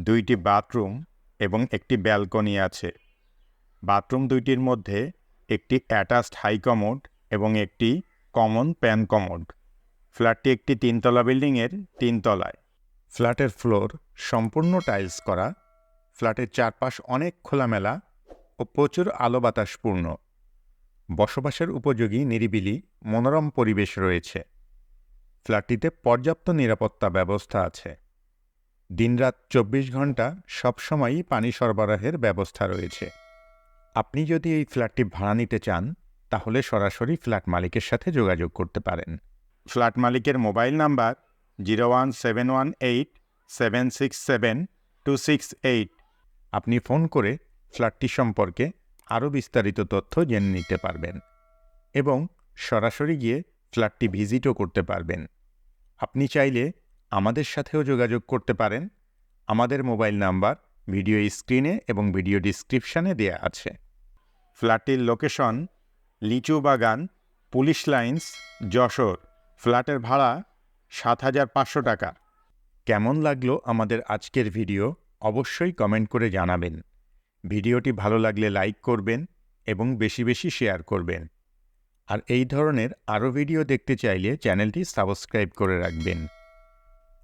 দুইটি বাথরুম এবং একটি ব্যালকনি আছে। বাথরুম দুইটির মধ্যে একটি অ্যাটাচড হাই কমোড এবং একটি কমন প্যান কমোড। ফ্ল্যাটটি একটি তিনতলা বিল্ডিংয়ের তিনতলায়। ফ্ল্যাটের ফ্লোর সম্পূর্ণ টাইলস করা। ফ্ল্যাটের চারপাশ অনেক খোলামেলা ও প্রচুর আলো বাতাসপূর্ণ বসবাসের উপযোগী, নিরিবিলি, মনোরম পরিবেশ রয়েছে। ফ্ল্যাটটিতে পর্যাপ্ত নিরাপত্তা ব্যবস্থা আছে। দিনরাত চব্বিশ ঘণ্টা সবসময়ই পানি সরবরাহের ব্যবস্থা রয়েছে। আপনি যদি এই ফ্ল্যাটটি ভাড়া নিতে চান, তাহলে সরাসরি ফ্ল্যাট মালিকের সাথে যোগাযোগ করতে পারেন। ফ্ল্যাট মালিকের mobile number zero one seven one eight seven six seven two six eight. আপনি ফোন করে ফ্ল্যাটটি সম্পর্কে আরও বিস্তারিত তথ্য জেনে নিতে পারবেন এবং সরাসরি গিয়ে ফ্ল্যাটটি ভিজিটও করতে পারবেন। আপনি চাইলে আমাদের সাথেও যোগাযোগ করতে পারেন। আমাদের মোবাইল নাম্বার ভিডিও স্ক্রিনে এবং ভিডিও ডিসক্রিপশানে দেয়া আছে। ফ্ল্যাটের লোকেশন লিচু বাগান, পুলিশ লাইন্স, যশোর। ফ্ল্যাটের ভাড়া সাত হাজার পাঁচশো টাকা। কেমন লাগল আমাদের আজকের ভিডিও অবশ্যই কমেন্ট করে জানাবেন। ভিডিওটি ভালো লাগলে লাইক করবেন এবং বেশি বেশি শেয়ার করবেন। আর এই ধরনের আরও ভিডিও দেখতে চাইলে চ্যানেলটি সাবস্ক্রাইব করে রাখবেন।